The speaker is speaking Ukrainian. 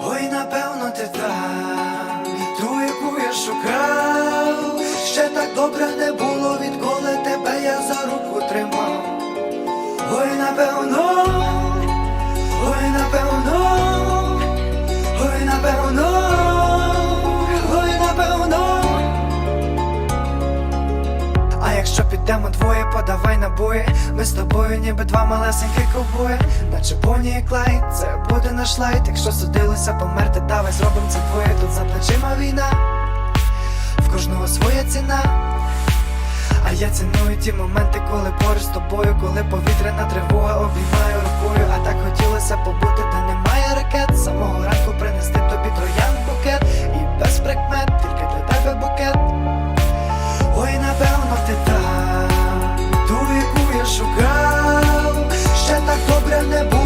Ой, напевно, ти та, ту, яку я шукав. Ще так добре не було, відколи тебе я за руку тримав. Ой, напевно, ой, напевно, ой, напевно, ой, напевно. А якщо підемо двоє, подавай набої Ми з тобою ніби два малесенькі ковбої Наче Бонні і Клайд, це наш лайт Якщо судилося померти, давай зробимо це двоє Тут за плечима війна, в кожного своя ціна. А я ціную ті моменти, коли поруч з тобою Коли повітряна тривога обіймаю рукою. А так хотілося побути, де немає ракет. Самого ранку принести тобі троян букет. І без прикмет, тільки для тебе букет. Ой, напевно, ти та, ту, яку я шукав, ще так добре не було.